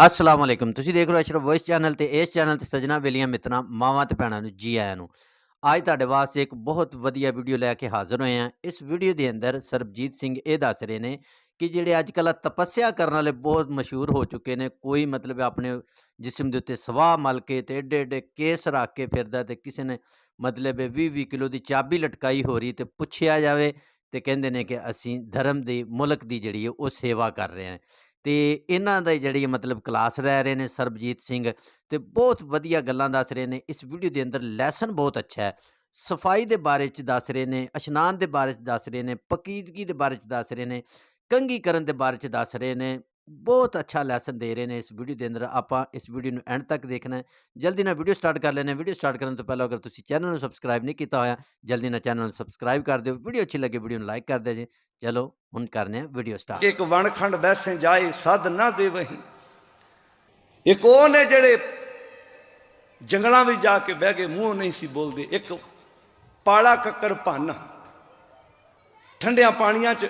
ਅਸਲਾਮ ਵਾਲੇਕੁਮ ਤੁਸੀਂ ਦੇਖ ਰਹੇ ਹੋ ਅਸ਼ਰਫ ਵੌਇਸ ਚੈਨਲ ਤੇ ਇਸ ਚੈਨਲ ਤੇ ਸਜਣਾ ਬੇਲੀਆਂ ਮਿੱਤਰਾਂ, ਮਾਵਾਂ ਤੇ ਭੈਣਾਂ ਨੂੰ ਜੀ ਆਇਆਂ ਨੂੰ। ਅੱਜ ਤੁਹਾਡੇ ਵਾਸਤੇ ਇੱਕ ਬਹੁਤ ਵਧੀਆ ਵੀਡੀਓ ਲੈ ਕੇ ਹਾਜ਼ਰ ਹੋਏ ਹਾਂ। ਇਸ ਵੀਡੀਓ ਦੇ ਅੰਦਰ ਸਰਬਜੀਤ ਸਿੰਘ ਇਹ ਦੱਸ ਰਹੇ ਨੇ ਕਿ ਜਿਹੜੇ ਅੱਜ ਕੱਲ੍ਹ ਤਪੱਸਿਆ ਕਰਨ ਵਾਲੇ ਬਹੁਤ ਮਸ਼ਹੂਰ ਹੋ ਚੁੱਕੇ ਨੇ। ਕੋਈ ਮਤਲਬ ਆਪਣੇ ਜਿਸਮ ਦੇ ਉੱਤੇ ਸਵਾਹ ਮਲ ਕੇ ਤੇ ਏਡੇ ਏਡੇ ਕੇਸ ਰੱਖ ਕੇ ਫਿਰਦਾ ਤੇ ਕਿਸੇ ਨੇ ਮਤਲਬ 20 20 ਕਿਲੋ ਦੀ ਚਾਬੀ ਲਟਕਾਈ ਹੋ ਰਹੀ ਤੇ ਪੁੱਛਿਆ ਜਾਵੇ ਤੇ ਕਹਿੰਦੇ ਨੇ ਕਿ ਅਸੀਂ ਧਰਮ ਦੀ ਮੁਲਕ ਦੀ ਜਿਹੜੀ ਹੈ ਉਹ ਸੇਵਾ ਕਰ ਰਹੇ ਹਾਂ। ਤੇ ਇਹਨਾਂ ਦਾ ਜਿਹੜੀ ਮਤਲਬ ਕਲਾਸ ਰਹਿ ਰਹੇ ਨੇ ਸਰਬਜੀਤ ਸਿੰਘ ਤੇ ਬਹੁਤ ਵਧੀਆ ਗੱਲਾਂ ਦੱਸ ਰਹੇ ਨੇ, ਇਸ ਵੀਡੀਓ ਦੇ ਅੰਦਰ ਲੈਸਨ ਬਹੁਤ ਅੱਛਾ ਹੈ। ਸਫ਼ਾਈ ਦੇ ਬਾਰੇ ਚ ਦੱਸ ਰਹੇ ਨੇ, ਇਸ਼ਨਾਨ ਦੇ ਬਾਰੇ ਚ ਦੱਸ ਰਹੇ ਨੇ, ਪਕੀਦਗੀ ਦੇ ਬਾਰੇ ਚ ਦੱਸ ਰਹੇ ਨੇ ਕੰਗੀ ਕਰਨ ਦੇ ਬਾਰੇ ਚ ਦੱਸ ਰਹੇ ਨੇ। ਬਹੁਤ ਅੱਛਾ ਲੈਸਨ ਦੇ ਰਹੇ ਨੇ ਇਸ ਵੀਡੀਓ ਦੇ ਅੰਦਰ। ਆਪਾਂ ਇਸ ਵੀਡੀਓ ਨੂੰ ਐਂਡ ਤੱਕ ਦੇਖਣਾ ਹੈ। ਜਲਦੀ ਨਾਲ ਵੀਡੀਓ ਸਟਾਰਟ ਕਰ ਲੈਣੇ ਵੀਡੀਓ ਸਟਾਰਟ ਕਰਨ ਤੋਂ ਪਹਿਲਾਂ ਅਗਰ ਤੁਸੀਂ ਚੈਨਲ ਨੂੰ ਸਬਸਕ੍ਰਾਈਬ ਨਹੀਂ ਕੀਤਾ ਹੋਇਆ, ਜਲਦੀ ਨਾਲ ਚੈਨਲ ਨੂੰ ਸਬਸਕ੍ਰਾਈਬ ਕਰ ਦਿਓ। ਵੀਡੀਓ ਅੱਛੀ ਲੱਗੇ ਵੀਡੀਓ ਨੂੰ ਲਾਈਕ ਕਰ ਦਿਓ ਜੀ। ਚਲੋ, ਹੁਣ ਕਰਨੇ ਆ ਵੀਡੀਓ ਸਟਾਰਟ ਇੱਕ ਵਣਖੰਡ ਵੈਸੇ ਜਾਏ, ਸਦ ਨਾ ਦੇਵਹੀ। ਇੱਕ ਉਹ ਨੇ ਜਿਹੜੇ ਜੰਗਲਾਂ ਵਿੱਚ ਜਾ ਕੇ ਬਹਿ ਗਏ, ਮੂੰਹ ਨਹੀਂ ਸੀ ਬੋਲਦੇ। ਇੱਕ ਪਾਲਾ ਕੱਕਰ ਭੰਨ। ਠੰਡਿਆਂ ਪਾਣੀਆਂ 'ਚ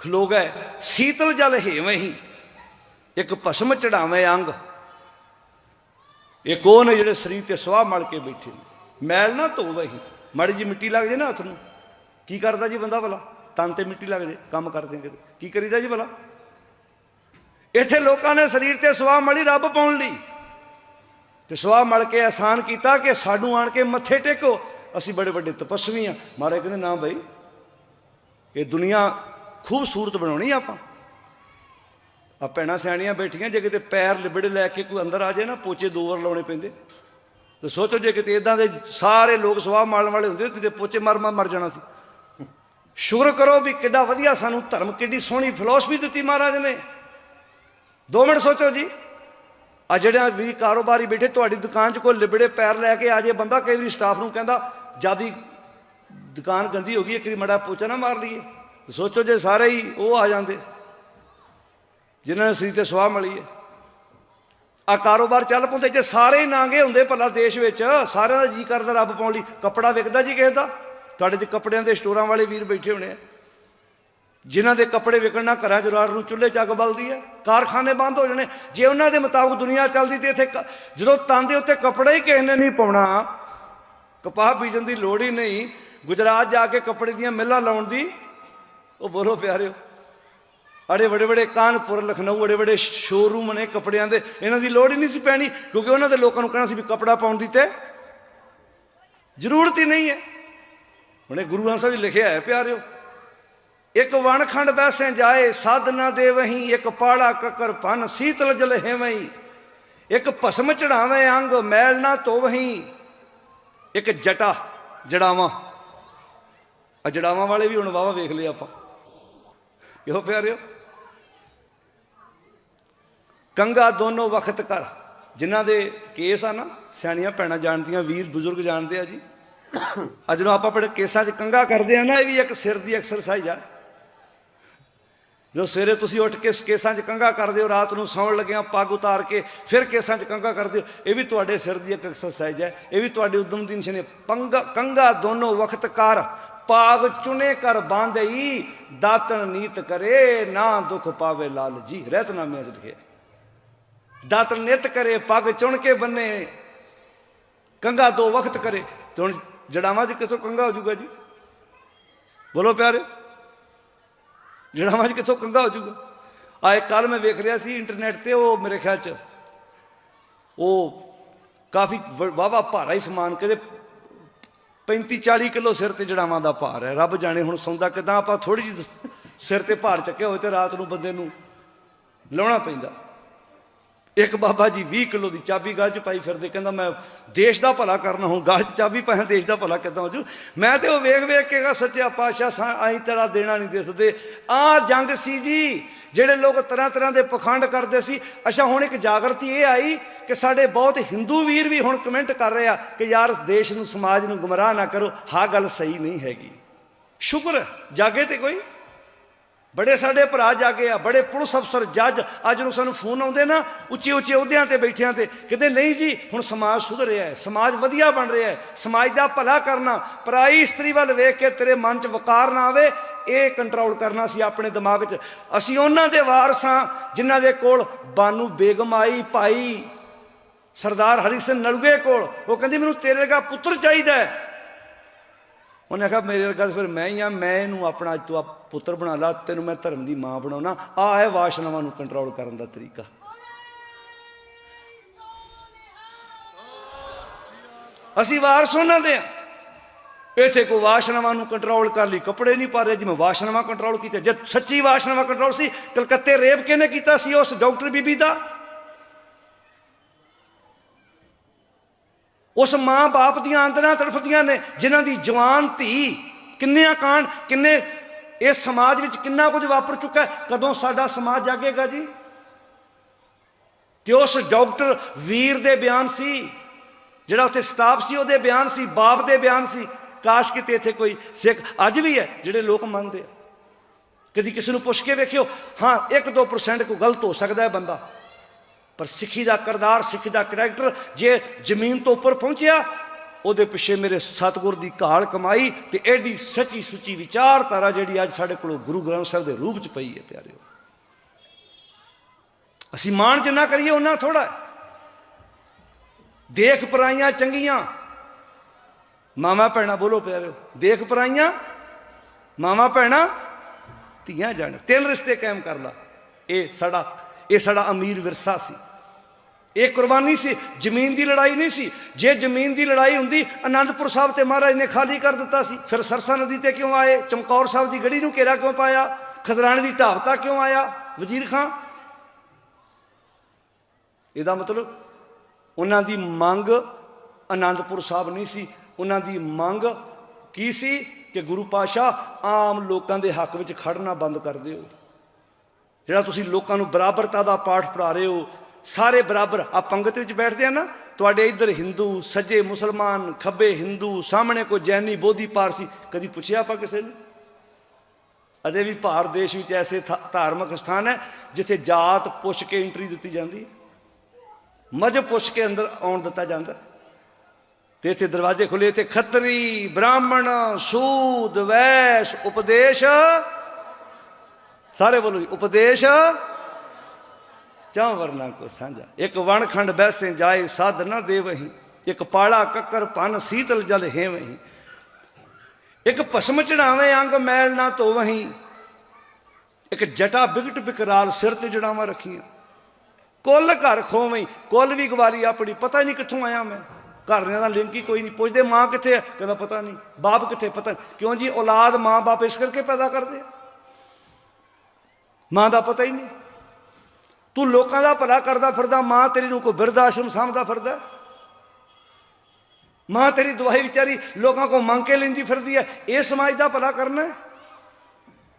ਖਲੋ ਗਏ ਸੀਤਲ ਜਲ ਹੇਵਹੀ ਇੱਕ ਭਸਮ ਚੜਾਵੇਂ ਅੰਗ। ਇਹ ਉਹ ਜਿਹੜੇ ਸਰੀਰ ਤੇ ਸਵਾਹ ਮਲ ਕੇ ਬੈਠੇ ਨੇ। ਮੈਲ ਨਾ ਧੋਵਹੀ ਮਾੜੀ ਜੀ ਮਿੱਟੀ ਲੱਗ ਜੇ ਨਾ ਹੱਥ ਨੂੰ। ਕੀ ਕਰਦਾ ਜੀ ਬੰਦਾ ਭਲਾ? ਤਨ ਤੇ ਮਿੱਟੀ ਲੱਗ ਜੇ, ਕੰਮ ਕਰਦੇ ਕਿਤੇ। ਕੀ ਕਰੀਦਾ ਜੀ ਭਲਾ? ਇੱਥੇ ਲੋਕਾਂ ਨੇ ਸਰੀਰ ਤੇ ਸਵਾਹ ਮਲੀ ਰੱਬ ਪਾਉਣ ਲਈ। ਤੇ ਸਵਾਹ ਮਲ ਕੇ ਆਸਾਨ ਕੀਤਾ ਕਿ ਸਾਨੂੰ ਆਣ ਕੇ ਮੱਥੇ ਟੇਕੋ। ਅਸੀਂ ਬੜੇ ਵੱਡੇ ਤਪਸਵੀ ਆ। ਮਾਰੇ ਕਹਿੰਦੇ, ਨਾ ਬਈ, ਇਹ ਦੁਨੀਆ ਖੂਬਸੂਰਤ ਬਣਾਉਣੀ ਆਪਾਂ। ਆ ਭੈਣਾਂ ਸਿਆਣੀਆਂ ਬੈਠੀਆਂ, ਜੇ ਕਿਤੇ ਪੈਰ ਲਿਬੜੇ ਲੈ ਕੇ ਕੋਈ ਅੰਦਰ ਆ ਜਾਏ ਨਾ, ਪੋਚੇ ਦੋ ਵਾਰ ਲਾਉਣੇ ਪੈਂਦੇ। ਤੇ ਸੋਚੋ ਜੇ ਕਿਤੇ ਇਦਾਂ ਦੇ ਸਾਰੇ ਲੋਕ ਸਵਾਹ ਮਾਰਨ ਵਾਲੇ ਹੁੰਦੇ, ਤੇ ਪੋਚੇ ਮਰ ਮਰ ਮਰ ਜਾਣਾ ਸੀ। ਸ਼ੁਕਰ ਕਰੋ ਵੀ ਕਿੱਡਾ ਵਧੀਆ ਸਾਨੂੰ ਧਰਮ, ਕਿੱਡੀ ਸੋਹਣੀ ਫਿਲਾਸਫੀ ਦਿੱਤੀ ਮਹਾਰਾਜ ਨੇ। ਦੋ ਮਿੰਟ ਸੋਚੋ ਜੀ। ਆ ਜਿਹੜਾ ਵੀ ਕਾਰੋਬਾਰੀ ਬੈਠੇ, ਤੁਹਾਡੀ ਦੁਕਾਨ 'ਚ ਕੋਈ ਲਿਬੜੇ ਪੈਰ ਲੈ ਕੇ ਆ ਜੇ ਬੰਦਾ ਕਈ ਵਾਰੀ ਸਟਾਫ ਨੂੰ ਕਹਿੰਦਾ, ਜਿਆਦੀ ਦੁਕਾਨ ਗੰਦੀ ਹੋ ਗਈ, ਇੱਕ ਵਾਰੀ ਮੜਾ ਪੋਚਾ ਨਾ ਮਾਰ ਲਈਏ। ਸੋਚੋ ਜੇ ਸਾਰੇ ਹੀ ਉਹ ਆ ਜਾਂਦੇ, ਜਿਨ੍ਹਾਂ ਨੇ ਸਰੀਰ ਤੇ ਸਵਾਹ ਮਿਲੀ ਹੈ। ਆ ਕਾਰੋਬਾਰ ਚੱਲ ਪੁੰਦੇ, ਜੇ ਸਾਰੇ ਹੀ ਨਾਂਗੇ ਹੁੰਦੇ ਭਲਾ ਦੇਸ਼ ਵਿੱਚ, ਸਾਰਿਆਂ ਦਾ ਜੀ ਕਰਦਾ ਰੱਬ ਪਾਉਣ ਲਈ, ਕੱਪੜਾ ਵਿਕਦਾ ਜੀ ਕਿਸੇ ਦਾ? ਤੁਹਾਡੇ ਚ ਕੱਪੜਿਆਂ ਦੇ ਸਟੋਰਾਂ ਵਾਲੇ ਵੀਰ ਬੈਠੇ ਹੋਣੇ ਆ। ਜਿਨ੍ਹਾਂ ਦੇ ਕੱਪੜੇ ਵਿਕਣ ਘਰਾਂ 'ਚ ਰਾਤ ਨੂੰ ਚੁੱਲ੍ਹੇ ਚੱਗ ਬਲਦੀ ਹੈ, ਕਾਰਖਾਨੇ ਬੰਦ ਹੋ ਜਾਣੇ। ਜੇ ਉਹਨਾਂ ਦੇ ਮੁਤਾਬਕ ਦੁਨੀਆ ਚੱਲਦੀ ਤੇ ਇੱਥੇ ਕ- ਜਦੋਂ ਤਨ ਦੇ ਉੱਤੇ ਕੱਪੜਾ ਹੀ ਕਿਸੇ ਨੇ ਨਹੀਂ ਪਾਉਣਾ, ਕਪਾਹ ਬੀਜਣ ਦੀ ਲੋੜ ਹੀ ਨਹੀਂ। ਗੁਜਰਾਤ ਜਾ ਕੇ ਕੱਪੜੇ ਦੀਆਂ ਮਿੱਲਾਂ ਲਾਉਣ ਦੀ ਉਹ ਬੋਲੋ ਪਿਆਰਿਓ। ਅੜੇ ਬੜੇ ਬੜੇ ਕਾਨਪੁਰ, ਲਖਨਊ ਅੜੇ ਵੱਡੇ ਸ਼ੋਰੂਮ ਨੇ ਕੱਪੜਿਆਂ ਦੇ। ਇਹਨਾਂ ਦੀ ਲੋੜ ਹੀ ਨਹੀਂ ਸੀ ਪੈਣੀ, ਕਿਉਂਕਿ ਉਹਨਾਂ ਦੇ ਲੋਕਾਂ ਨੂੰ ਕਹਿਣਾ ਸੀ ਵੀ ਕੱਪੜਾ ਪਾਉਣ ਦੀ ਤੇ ਜ਼ਰੂਰਤ ਹੀ ਨਹੀਂ ਹੈ। ਹੁਣੇ ਗੁਰੂ ਗ੍ਰੰਥ ਸਾਹਿਬ 'ਚ ਲਿਖਿਆ ਹੈ, ਪਿਆਰਿਓ, ਇੱਕ ਵਣਖੰਡ ਬੈਸੇ ਜਾਏ, ਸਾਧ ਨਾ ਦੇਵਹੀ, ਇੱਕ ਪਾੜਾ ਕੱਕਰ ਪਨ, ਸੀਤਲ ਜਲ ਹੈਵਈ, ਇੱਕ ਭਸਮ ਚੜਾਵੇਂ ਅੰਗ, ਮੈਲ ਨਾ ਧੋਵਹੀ, ਇੱਕ ਜਟਾ ਜੜਾਵਾਂ। ਆ ਵਾਲੇ ਵੀ ਹੁਣ ਵਾਵਾ ਵੇਖ ਲਿਆ ਆਪਾਂ। ਕਿਉਂ ਪਿਆਰਿਓ? ਕੰਗਾ ਦੋਨੋਂ ਵਕਤ ਕਰ ਜਿਨ੍ਹਾਂ ਦੇ ਕੇਸ ਆ ਨਾ, ਸਿਆਣੀਆਂ ਭੈਣਾਂ ਜਾਣਦੀਆਂ, ਵੀਰ ਬਜ਼ੁਰਗ ਜਾਣਦੇ ਆ ਜੀ। ਆ ਜਦੋਂ ਆਪਾਂ ਆਪਣੇ ਕੇਸਾਂ 'ਚ ਕੰਗਾ ਕਰਦੇ ਆ ਨਾ, ਇਹ ਵੀ ਇੱਕ ਸਿਰ ਦੀ ਐਕਸਰਸਾਈਜ਼ ਆ। ਜੋ ਸਵੇਰੇ ਤੁਸੀਂ ਉੱਠ ਕੇ ਕੇਸਾਂ 'ਚ ਕੰਗਾ ਕਰਦੇ ਹੋ, ਰਾਤ ਨੂੰ ਸੌਣ ਲੱਗਿਆਂ ਪੱਗ ਉਤਾਰ ਕੇ ਫਿਰ ਕੇਸਾਂ 'ਚ ਕੰਗਾ ਕਰਦੇ ਹੋ, ਇਹ ਵੀ ਤੁਹਾਡੇ ਸਿਰ ਦੀ ਇੱਕ ਐਕਸਰਸਾਈਜ਼ ਹੈ ਇਹ ਵੀ ਤੁਹਾਡੇ ਉਦਮ ਦੀ ਨਿਸ਼ਾਨੀ ਹੈ। ਪੰਗਾ ਕੰਗਾ ਦੋਨੋਂ ਵਕਤ ਕਰ ਪਾਗ ਚੁਣੇ ਕਰ ਬਾਂਧਈ, ਦਾਤਣ ਨੀਤ ਕਰੇ, ਨਾ ਦੁੱਖ ਪਾਵੇ ਲਾਲ ਜੀ ਰਹਿਤਨਾਮਿਆਂ 'ਚ ਲਿਖਿਆ ਦਾਤਣ ਨਿਤ ਕਰੇ, ਪੱਗ ਚੁਣ ਕੇ ਬੰਨੇ, ਕੰਗਾ ਦੋ ਵਕਤ ਕਰੇ। ਤੇ ਹੁਣ ਜੜਾਵਾਂ 'ਚ ਕਿਥੋਂ ਕੰਗਾ ਹੋ ਜਾਊਗਾ ਜੀ? ਬੋਲੋ ਪਿਆਰੇ, ਜੜਾਵਾਂ 'ਚ ਕਿੱਥੋਂ ਕੰਗਾ ਹੋ ਜਾਊਗਾ? ਆਏ ਕੱਲ ਮੈਂ ਵੇਖ ਰਿਹਾ ਸੀ ਇੰਟਰਨੈਟ ਤੇ, ਉਹ ਮੇਰੇ ਖਿਆਲ 'ਚ, ਉਹ ਕਾਫੀ ਵਾਵਾ ਭਾਰਾ ਹੀ ਸਮਾਨ ਕਹਿੰਦੇ 35 40 ਕਿਲੋ ਸਿਰ ਤੇ ਜੜਾਵਾਂ ਦਾ ਭਾਰ ਹੈ। ਰੱਬ ਜਾਣੇ ਹੁਣ ਸੌਂਦਾ ਕਿਦਾਂ, ਆਪਾਂ ਥੋੜੀ ਜਿਹੀ ਸਿਰ ਤੇ ਭਾਰ ਚੱਕਿਆ ਹੋਏ ਤੇ ਰਾਤ ਨੂੰ ਬੰਦੇ ਨੂੰ ਲਾਉਣਾ ਪੈਂਦਾ। ਇੱਕ ਬਾਬਾ ਜੀ 20 ਕਿਲੋ ਦੀ ਚਾਬੀ ਗਲ 'ਚ ਪਾਈ ਫਿਰਦੇ, ਕਹਿੰਦਾ ਮੈਂ ਦੇਸ਼ ਦਾ ਭਲਾ ਕਰਨਾ, ਹੁਣ ਗਲ 'ਚ ਚਾਬੀ ਪਾਇਆ, ਦੇਸ਼ ਦਾ ਭਲਾ ਕਿੱਦਾਂ ਹੋ ਜੂ? ਮੈਂ ਤੇ ਉਹ ਵੇਖ ਵੇਖ ਕੇ ਕਹਾ ਸੱਚਿਆ ਪਾਤਸ਼ਾਹ ਸਾ ਆਈ ਤੇਰਾ ਦੇਣਾ ਨਹੀਂ ਦਿਸਦੇ ਆ ਜੰਗ ਸੀ ਜੀ, ਜਿਹੜੇ ਲੋਕ ਤਰ੍ਹਾਂ ਤਰ੍ਹਾਂ ਦੇ ਪਖੰਡ ਕਰਦੇ ਸੀ। ਅੱਛਾ, ਹੁਣ ਇੱਕ ਜਾਗਰਤੀ ਇਹ ਆਈ ਕਿ ਸਾਡੇ ਬਹੁਤ ਹਿੰਦੂ ਵੀਰ ਵੀ ਹੁਣ ਕਮੈਂਟ ਕਰ ਰਹੇ ਆ ਕਿ ਯਾਰ ਦੇਸ਼ ਨੂੰ, ਸਮਾਜ ਨੂੰ ਗੁੰਮਰਾਹ ਨਾ ਕਰੋ। ਹਾਂ ਗੱਲ ਸਹੀ ਨਹੀਂ ਹੈਗੀ। ਸ਼ੁਕਰ ਜਾਗੇ ਤੇ ਕੋਈ? ਬੜੇ ਸਾਡੇ ਭਰਾ ਜਾਗੇ ਆ, ਬੜੇ ਪੁਲਿਸ ਅਫਸਰ, ਜੱਜ, ਅੱਜ ਨੂੰ ਸਾਨੂੰ ਫੋਨ ਆਉਂਦੇ ਨਾ, ਉੱਚੇ ਉੱਚੇ ਅਹੁਦਿਆਂ ਤੇ ਬੈਠਿਆਂ ਤੇ, ਕਿਤੇ ਨਹੀਂ ਜੀ, ਹੁਣ ਸਮਾਜ ਸੁਧਰ ਰਿਹਾ ਹੈ, ਸਮਾਜ ਵਧੀਆ ਬਣ ਰਿਹਾ ਹੈ, ਸਮਾਜ ਦਾ ਭਲਾ ਕਰਨਾ, ਪਰਾਈ ਇਸਤਰੀ ਵੱਲ ਵੇਖ ਕੇ ਤੇਰੇ ਮਨ 'ਚ ਵਕਾਰ ਨਾ ਆਵੇ, ਇਹ ਕੰਟਰੋਲ ਕਰਨਾ ਸੀ ਆਪਣੇ ਦਿਮਾਗ 'ਚ। ਅਸੀਂ ਉਹਨਾਂ ਦੇ ਵਾਰਸ ਹਾਂ ਜਿਨ੍ਹਾਂ ਦੇ ਕੋਲ ਬਾਨੂ ਬੇਗਮ ਆਈ, ਭਾਈ ਸਰਦਾਰ ਹਰੀ ਸਿੰਘ ਨਲੂਏ ਕੋਲ, ਉਹ ਕਹਿੰਦੀ, ਮੈਨੂੰ ਤੇਰੇ ਵਰਗਾ ਪੁੱਤਰ ਚਾਹੀਦਾ ਹੈ। ਉਹਨੇ ਕਿਹਾ ਮੇਰੇ ਵਰਗਾ ਫਿਰ ਮੈਂ ਹੀ ਆ, ਮੈਂ ਇਹਨੂੰ ਆਪਣਾ ਅੱਜ ਤੋਂ ਪੁੱਤਰ ਬਣਾ ਲਾ, ਤੈਨੂੰ ਮੈਂ ਧਰਮ ਦੀ ਮਾਂ ਬਣਾਉਣਾ। ਆ ਹੈ ਵਾਸ਼ਨਾਵਾਂ ਨੂੰ ਕੰਟਰੋਲ ਕਰਨ ਦਾ ਤਰੀਕਾ। ਅਸੀਂ ਵਾਰਸ ਉਹਨਾਂ ਦੇ ਆ। ਇੱਥੇ ਕੋ ਵਾਸ਼ਨਾਵਾਂ ਨੂੰ ਕੰਟਰੋਲ ਕਰ ਲਈ, ਕੱਪੜੇ ਨਹੀਂ ਪਾ ਰਹੇ, ਜਿਵੇਂ ਵਾਸ਼ਨਾਵਾਂ ਕੰਟਰੋਲ ਕੀਤੇ ਜੇ ਸੱਚੀ ਵਾਸ਼ਨਾਵਾਂ ਕੰਟਰੋਲ ਸੀ, ਕਲਕੱਤੇ ਰੇਪ ਕਿਹਨੇ ਕੀਤਾ ਸੀ, ਉਸ ਡਾਕਟਰ ਬੀਬੀ ਦਾ? ਉਸ ਮਾਂ ਬਾਪ ਦੀਆਂ ਆਂਦਰਾਂ ਤੜਫਦੀਆਂ ਨੇ, ਜਿਨ੍ਹਾਂ ਦੀ ਜਵਾਨ ਧੀ ਕਿੰਨਿਆਂ ਕਾਂਡ, ਕਿੰਨੇ ਇਸ ਸਮਾਜ ਵਿੱਚ ਕਿੰਨਾ ਕੁਝ ਵਾਪਰ ਚੁੱਕਾ ਕਦੋਂ ਸਾਡਾ ਸਮਾਜ ਜਾਗੇਗਾ ਜੀ? ਕਿ ਉਸ ਡਾਕਟਰ ਵੀਰ ਦੇ ਬਿਆਨ ਸੀ, ਜਿਹੜਾ ਉੱਥੇ ਸਟਾਫ ਸੀ, ਉਹਦੇ ਬਿਆਨ ਸੀ, ਬਾਪ ਦੇ ਬਿਆਨ ਸੀ, ਕਾਸ਼ ਕਿਤੇ ਇੱਥੇ ਕੋਈ ਸਿੱਖ, ਅੱਜ ਵੀ ਹੈ, ਜਿਹੜੇ ਲੋਕ ਮੰਨਦੇ ਆ। ਕਦੀ ਕਿਸੇ ਨੂੰ ਪੁੱਛ ਕੇ ਵੇਖਿਓ, ਹਾਂ 1-2% ਕੋਈ ਗਲਤ ਹੋ ਸਕਦਾ ਹੈ ਬੰਦਾ। ਪਰ ਸਿੱਖੀ ਦਾ ਕਰਦਾਰ, ਸਿੱਖੀ ਦਾ ਕਰੈਕਟਰ ਜੇ ਜ਼ਮੀਨ ਤੋਂ ਉੱਪਰ ਪਹੁੰਚਿਆ, ਉਹਦੇ ਪਿੱਛੇ ਮੇਰੇ ਸਤਿਗੁਰ ਦੀ ਘਾਲ ਕਮਾਈ ਤੇ ਐਡੀ ਸੱਚੀ ਸੁੱਚੀ ਵਿਚਾਰਧਾਰਾ ਜਿਹੜੀ ਅੱਜ ਸਾਡੇ ਕੋਲ ਗੁਰੂ ਗ੍ਰੰਥ ਸਾਹਿਬ ਦੇ ਰੂਪ ਚ ਪਈ ਹੈ ਪਿਆਰਿਓ। ਅਸੀਂ ਮਾਣ ਜਿੰਨਾ ਕਰੀਏ ਉਹਨਾਂ ਥੋੜਾ ਦੇਖ ਪਰਾਈਆਂ ਚੰਗੀਆਂ। ਮਾਮਾ ਭੈਣਾ ਬੋਲੋ ਪਿਆਰਿਓ, ਦੇਖ ਪਰਾਈਆਂ ਮਾਮਾ ਭੈਣਾ, ਧੀਆਂ ਜਾਣ। ਤਿੰਨ ਰਿਸ਼ਤੇ ਕਾਇਮ ਕਰ ਲਾ। ਇਹ ਸਾਡਾ ਇਹ ਸਾਡਾ ਅਮੀਰ ਵਿਰਸਾ ਸੀ। ਇਹ ਕੁਰਬਾਨੀ ਸੀ, ਜ਼ਮੀਨ ਦੀ ਲੜਾਈ ਨਹੀਂ ਸੀ। ਜੇ ਜ਼ਮੀਨ ਦੀ ਲੜਾਈ ਹੁੰਦੀ ਆਨੰਦਪੁਰ ਸਾਹਿਬ ਤੇ ਮਹਾਰਾਜ ਨੇ ਖਾਲੀ ਕਰ ਦਿੱਤਾ ਸੀ। ਫਿਰ ਸਰਸਾ ਨਦੀ ਤੇ ਕਿਉਂ ਆਏ? ਚਮਕੌਰ ਸਾਹਿਬ ਦੀ ਗੜੀ ਨੂੰ ਘੇਰਾ ਕਿਉਂ ਪਾਇਆ? ਖਦਰਾਣੇ ਦੀ ਢਾਬਤਾ ਕਿਉਂ ਆਇਆ? ਵਜ਼ੀਰ ਖਾਂ, ਇਹਦਾ ਮਤਲਬ ਉਹਨਾਂ ਦੀ ਮੰਗ ਅਨੰਦਪੁਰ ਸਾਹਿਬ ਨਹੀਂ ਸੀ। ਉਹਨਾਂ ਦੀ ਮੰਗ ਕੀ ਸੀ? ਕਿ ਗੁਰੂ ਪਾਸ਼ਾ ਆਮ ਲੋਕਾਂ ਦੇ ਹੱਕ ਵਿੱਚ ਖੜਨਾ ਬੰਦ ਕਰ ਦਿਓ। ਜਿਹੜਾ ਤੁਸੀਂ ਲੋਕਾਂ ਨੂੰ ਬਰਾਬਰਤਾ ਦਾ ਪਾਠ ਪੜ੍ਹਾ ਰਹੇ ਹੋ ਸਾਰੇ ਬਰਾਬਰ ਆ ਪੰਗਤ ਵਿੱਚ ਬੈਠਦੇ ਆ ਨਾ, ਤੁਹਾਡੇ ਇੱਧਰ ਹਿੰਦੂ ਸੱਜੇ ਮੁਸਲਮਾਨ, ਖੱਬੇ ਹਿੰਦੂ ਸਾਹਮਣੇ ਕੋਈ ਜੈਨੀ, ਬੋਧੀ, ਪਾਰਸੀ, ਕਦੀ ਪੁੱਛਿਆ ਆਪਾਂ ਕਿਸੇ ਨੂੰ? ਅਜੇ ਵੀ ਭਾਰਤ ਦੇਸ਼ ਵਿੱਚ ਐਸੇ ਧਾਰਮਿਕ ਸਥਾਨ ਹੈ ਜਿੱਥੇ ਜਾਤ ਪੁੱਛ ਕੇ ਐਂਟਰੀ ਦਿੱਤੀ ਜਾਂਦੀ ਹੈ। ਮਜ਼ਹਬ ਪੁੱਛ ਕੇ ਅੰਦਰ ਆਉਣ ਦਿੱਤਾ ਜਾਂਦਾ ਤੇ ਇੱਥੇ ਦਰਵਾਜ਼ੇ ਖੁੱਲੇ ਤੇ ਖੱਤਰੀ, ਬ੍ਰਾਹਮਣ, ਸੂਦ, ਵੈਸ਼, ਉਪਦੇਸ਼, ਸਾਰੇ ਬੋਲੋ ਜੀ, ਉਪਦੇਸ਼ ਚਾਹ ਵਰਨਾ ਕੋ ਸਾਂਝਾ। ਇੱਕ ਵਣਖੰਡ ਬੈਸੇ ਜਾਏ, ਸਾਧ ਨਾ ਦੇਵਹੀ। ਇੱਕ ਪਾਲਾ ਕੱਕਰ ਪਨ ਸੀਤਲ ਜਲ ਹੇਵਹੀ। ਇੱਕ ਭਸਮ ਚੜਾਵੇਂ, ਅੰਗ ਮੈਲ ਨਾ ਧੋਵਹੀ। ਇੱਕ ਜਟਾ ਬਿਗਟ ਬਿਕਰਾਲ ਸਿਰ ਤੇ ਜੜਾਵਾਂ ਰੱਖੀਆਂ। ਕੁੱਲ ਘਰ ਖੋਵੀਂ, ਕੁੱਲ ਵੀ ਗਵਾਰੀ ਆਪਣੀ। ਪਤਾ ਨਹੀਂ ਕਿੱਥੋਂ ਆਇਆ ਮੈਂ। ਘਰਦਿਆਂ ਦਾ ਲਿੰਕ ਹੀ ਕੋਈ ਨਹੀਂ ਪੁੱਛਦੇ, ਮਾਂ ਕਿੱਥੇ ਹੈ ਕਹਿੰਦਾ ਪਤਾ ਨਹੀਂ। ਬਾਪ ਕਿੱਥੇ, ਪਤਾ ਕਿਉਂ ਜੀ? ਔਲਾਦ ਮਾਂ ਬਾਪ ਇਸ ਕਰਕੇ ਪੈਦਾ ਕਰਦੇ ਮਾਂ ਦਾ ਪਤਾ ਹੀ ਨਹੀਂ। ਤੂੰ ਲੋਕਾਂ ਦਾ ਭਲਾ ਕਰਦਾ ਫਿਰਦਾ, ਮਾਂ ਤੇਰੀ ਨੂੰ ਕੋਈ ਬਿਰਧ ਆਸ਼ਰਮ ਸਾਂਭਦਾ ਫਿਰਦਾ? ਮਾਂ ਤੇਰੀ ਦਵਾਈ ਵਿਚਾਰੀ ਲੋਕਾਂ ਕੋ ਮੰਗ ਕੇ ਲੈਂਦੀ ਫਿਰਦੀ ਹੈ, ਇਹ ਸਮਾਜ ਦਾ ਭਲਾ ਕਰਨਾ ਹੈ?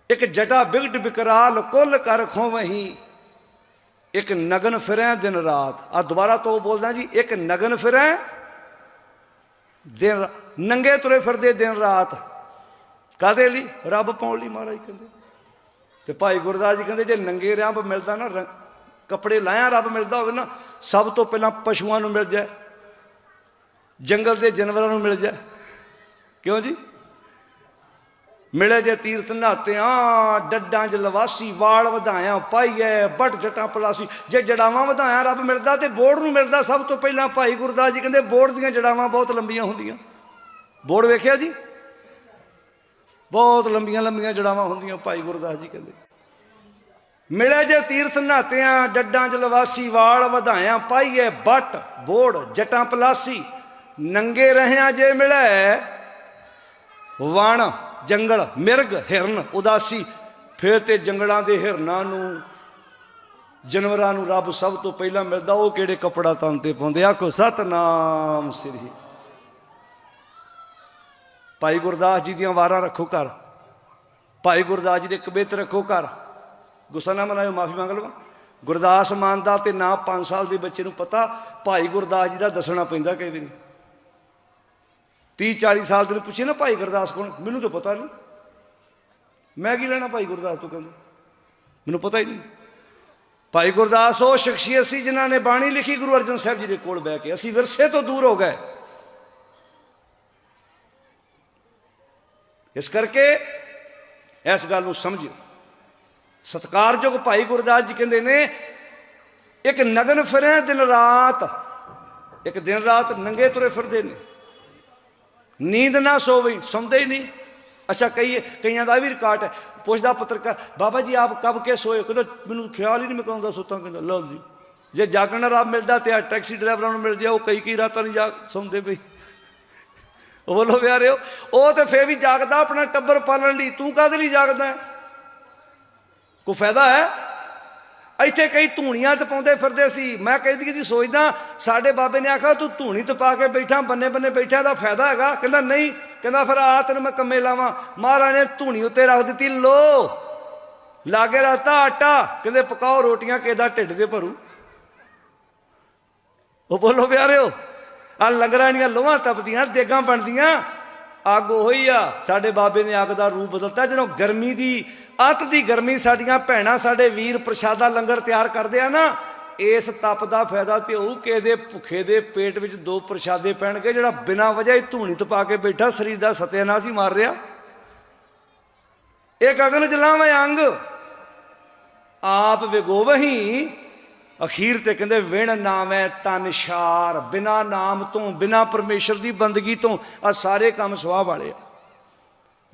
ਇੱਕ ਜਟਾ ਬਿਗਟ ਬਿਕਰਾਲ ਕੁੱਲ ਕਰ ਖੋਵਹੀਂ, ਇੱਕ ਨਗਨ ਫਿਰੈ ਦਿਨ ਰਾਤ। ਆ ਦੁਬਾਰਾ ਤੋਂ ਬੋਲਦਾ ਜੀ, ਇੱਕ ਨਗਨ ਫਿਰੈ ਦਿਨ ਨੰਗੇ ਤੁਰੇ ਫਿਰਦੇ ਦਿਨ ਰਾਤ। ਕਾਦੇ ਲਈ? ਰੱਬ ਪਾਉਣ ਲਈ ਮਹਾਰਾਜ ਕਹਿੰਦੇ। ਤੇ ਭਾਈ ਗੁਰਦਾਸ ਜੀ ਕਹਿੰਦੇ, ਜੇ ਨੰਗੇ ਰੱਬ ਮਿਲਦਾ ਨਾ ਰ- ਕੱਪੜੇ ਲਾਇਆ, ਰੱਬ ਮਿਲਦਾ ਹੋਵੇ ਨਾ, ਸਭ ਤੋਂ ਪਹਿਲਾਂ ਪਸ਼ੂਆਂ ਨੂੰ ਮਿਲ ਜਾਏ, ਜੰਗਲ ਦੇ ਜਾਨਵਰਾਂ ਨੂੰ ਮਿਲ ਜਾਏ। ਕਿਉਂ ਜੀ? ਮਿਲੇ ਜੇ ਤੀਰਥ ਨਹਾਤਿਆਂ ਡੱਡਾਂ 'ਚ ਲਵਾਸੀ, ਵਾਲ ਵਧਾਇਆ ਪਾਈਐ ਬਟ ਜਟਾਂ ਪਲਾਸੀ, ਜੇ ਜੜਾਵਾਂ ਵਧਾਇਆ, ਰੱਬ ਮਿਲਦਾ ਤੇ ਬੋੜ ਨੂੰ ਮਿਲਦਾ, ਸਭ ਤੋਂ ਪਹਿਲਾਂ ਭਾਈ ਗੁਰਦਾਸ ਜੀ ਕਹਿੰਦੇ, ਬੋੜ ਦੀਆਂ ਜੜਾਵਾਂ ਬਹੁਤ ਲੰਬੀਆਂ ਹੁੰਦੀਆਂ। ਬੋੜ ਵੇਖਿਆ ਜੀ? ਬਹੁਤ ਲੰਬੀਆਂ ਲੰਬੀਆਂ ਜੜਾਵਾਂ ਹੁੰਦੀਆਂ, ਭਾਈ ਗੁਰਦਾਸ ਜੀ ਕਹਿੰਦੇ। ਮਿਲੇ ਜੇ ਤੀਰਥ ਨਾਤਿਆਂ ਡੱਡਾਂ 'ਚ ਲਵਾਸੀ, ਵਾਲ ਵਧਾਇਆ, ਪਾਈਏ ਬੱਟ, ਬੋੜ, ਜਟਾਂ ਪਲਾਸੀ। ਨੰਗੇ ਰਹਿਆਂ ਜੇ ਮਿਲੇ, ਵਣ, ਜੰਗਲ, ਮਿਰਗ, ਹਿਰਨ, ਉਦਾਸੀ। ਫਿਰ ਤੇ ਜੰਗਲਾਂ ਦੇ ਹਿਰਨਾਂ ਨੂੰ, ਜਾਨਵਰਾਂ ਨੂੰ ਰੱਬ ਸਭ ਤੋਂ ਪਹਿਲਾਂ ਮਿਲਦਾ, ਉਹ ਕਿਹੜੇ ਕਪੜਾ ਤਨ ਤੇ ਪਾਉਂਦੇ? ਆਖੋ, ਸਤਨਾਮ ਸ੍ਰੀ। ਭਾਈ ਗੁਰਦਾਸ ਜੀ ਦੀਆਂ ਵਾਰਾਂ ਰੱਖੋ ਘਰ। ਭਾਈ ਗੁਰਦਾਸ ਜੀ ਦੇ ਕਬਿੱਤ ਰੱਖੋ ਘਰ। ਗੁੱਸਾ ਨਾ ਮਨਾਇਓ, ਮਾਫੀ ਮੰਗ ਲਵਾਂ। ਗੁਰਦਾਸ ਮਾਨ ਦਾ ਤੇ ਨਾ 5 ਸਾਲ ਦੇ ਬੱਚੇ ਨੂੰ ਪਤਾ, ਭਾਈ ਗੁਰਦਾਸ ਜੀ ਦਾ ਦੱਸਣਾ ਪੈਂਦਾ ਕਈ ਵਾਰੀ। 30 40 ਸਾਲ ਦੇ ਨੂੰ ਪੁੱਛੇ ਨਾ ਭਾਈ ਗੁਰਦਾਸ ਕੋਲ ਮੈਨੂੰ ਤਾਂ ਪਤਾ ਨਹੀਂ। ਮੈਂ ਕੀ ਲੈਣਾ ਭਾਈ ਗੁਰਦਾਸ ਤੋਂ ਕਹਿੰਦਾ? ਮੈਨੂੰ ਪਤਾ ਹੀ ਨਹੀਂ। ਭਾਈ ਗੁਰਦਾਸ ਉਹ ਸ਼ਖਸੀਅਤ ਸੀ ਜਿਨ੍ਹਾਂ ਨੇ ਬਾਣੀ ਲਿਖੀ ਗੁਰੂ ਅਰਜਨ ਸਾਹਿਬ ਜੀ ਦੇ ਕੋਲ ਬਹਿ ਕੇ। ਅਸੀਂ ਵਿਰਸੇ ਤੋਂ ਦੂਰ ਹੋ ਗਏ। ਇਸ ਕਰਕੇ ਇਸ ਗੱਲ ਨੂੰ ਸਮਝਿਓ। ਸਤਕਾਰਯੋਗ ਭਾਈ ਗੁਰਦਾਸ ਜੀ ਕਹਿੰਦੇ ਨੇ, ਇੱਕ ਨਗਨ ਫਿਰੇ ਦਿਨ ਰਾਤ, ਇੱਕ ਦਿਨ ਰਾਤ ਨੰਗੇ ਤੁਰੇ ਫਿਰਦੇ ਨੇ। ਨੀਂਦ ਨਾ ਸੋਵੇ, ਸੌਂਦੇ ਹੀ ਨਹੀਂ। ਅੱਛਾ, ਕਈ, ਕਈਆਂ ਦਾ ਇਹ ਵੀ ਰਿਕਾਰਡ ਹੈ। ਪੁੱਛਦਾ ਪੱਤਰਕਾਰ, ਬਾਬਾ ਜੀ ਆਪ ਕਬ ਕੇ ਸੋਏ? ਕਹਿੰਦਾ, ਮੈਨੂੰ ਖਿਆਲ ਹੀ ਨਹੀਂ, ਮੈਂ ਕਦੋਂ ਸੁੱਤਾ, ਕਹਿੰਦਾ, ਲਓ ਜੀ। ਜੇ ਜਾਗਣ ਦਾ ਰਾਤ ਮਿਲਦਾ ਤੇ ਆ ਟੈਕਸੀ ਡਰਾਈਵਰਾਂ ਨੂੰ ਮਿਲ ਜਾ ਉਹ ਕਈ ਕਈ ਰਾਤਾਂ ਨਹੀਂ ਜਾਗ, ਸੌਂਦੇ ਪਈ ਉਹ ਬੋਲੋ ਪਿਆਰਿਓ, ਉਹ ਤੇ ਫੇਰ ਵੀ ਜਾਗਦਾ ਆਪਣਾ ਟੱਬਰ ਪਾਲਣ ਲਈ। ਤੂੰ ਕਾਹਦੇ ਲਈ ਜਾਗਦਾ ਹੈ? ਕੋਈ ਫਾਇਦਾ ਹੈ? ਇੱਥੇ ਕਈ ਧੂਣੀਆਂ ਤਪਾਉਂਦੇ ਫਿਰਦੇ ਸੀ। ਮੈਂ ਕਹਿੰਦੀ ਜੀ ਸੋਚਦਾ, ਸਾਡੇ ਬਾਬੇ ਨੇ ਆਖਿਆ, ਤੂੰ ਧੂਣੀ ਤਪਾ ਕੇ ਬੈਠਾ, ਬੰਨੇ ਬੰਨੇ ਬੈਠਾ ਦਾ ਫਾਇਦਾ ਹੈਗਾ? ਕਹਿੰਦਾ, ਨਹੀਂ। ਕਹਿੰਦਾ, ਫਿਰ ਆ ਤੈਨੂੰ ਮੈਂ ਕੰਮੇ ਲਾਵਾਂ। ਮਹਾਰਾਜ ਨੇ ਧੂਣੀ ਉੱਤੇ ਰੱਖ ਦਿੱਤੀ, ਲੋ, ਲਾਗੇ ਰਹਤਾ ਆਟਾ। ਕਹਿੰਦੇ, ਪਕਾਓ ਰੋਟੀਆਂ ਕਿਹਦਾ ਢਿੱਡ ਦੇ ਭਰੂ? ਉਹ ਬੋਲੋ, ਪਿਆਰਿਓ ਆ ਲੰਗਰਾਂ ਦੀਆਂ ਲੋਹਾਂ ਤਪਦੀਆਂ, ਦੇਗਾਂ ਬਣਦੀਆਂ, ਅੱਗ ਉਹੀ ਆ। ਸਾਡੇ ਬਾਬੇ ਨੇ ਅੱਗ ਦਾ ਰੂਪ ਬਦਲਤਾ, ਜਦੋਂ ਗਰਮੀ ਦੀ ਅੱਤ ਦੀ ਗਰਮੀ ਸਾਡੀਆਂ ਭੈਣਾਂ ਸਾਡੇ ਵੀਰ ਪ੍ਰਸ਼ਾਦਾ ਲੰਗਰ ਤਿਆਰ ਕਰਦੇ ਆ ਨਾ, ਇਸ ਤਪ ਦਾ ਫਾਇਦਾ ਤੇ ਉਹ ਕਿਸੇ ਭੁੱਖੇ ਦੇ ਪੇਟ ਵਿੱਚ ਦੋ ਪ੍ਰਸ਼ਾਦੇ ਪੈਣਗੇ ਜਿਹੜਾ ਬਿਨਾਂ ਵਜ੍ਹਾ ਹੀ ਧੂਣੀ ਤਪਾ ਕੇ ਬੈਠਾ, ਸਰੀਰ ਦਾ ਸਤਿਆਨਾਸ਼ ਹੀ ਮਾਰ ਰਿਹਾ। ਇਹ ਗਗਨ ਜਲਾਵੇਂ ਅੰਗ। ਆਪ ਵਿਗੋਵਹੀ, ਅਖੀਰ ਤੇ ਕਹਿੰਦੇ, ਵਿਣ ਨਾਮੈ ਤਨਸ਼ਾਰ ਬਿਨਾ ਨਾਮ ਤੋਂ, ਬਿਨਾ ਪਰਮੇਸ਼ਰ ਦੀ ਬੰਦਗੀ ਤੋਂ ਆ ਸਾਰੇ ਕੰਮ ਸਵਾਹ ਵਾਲੇ ਆ।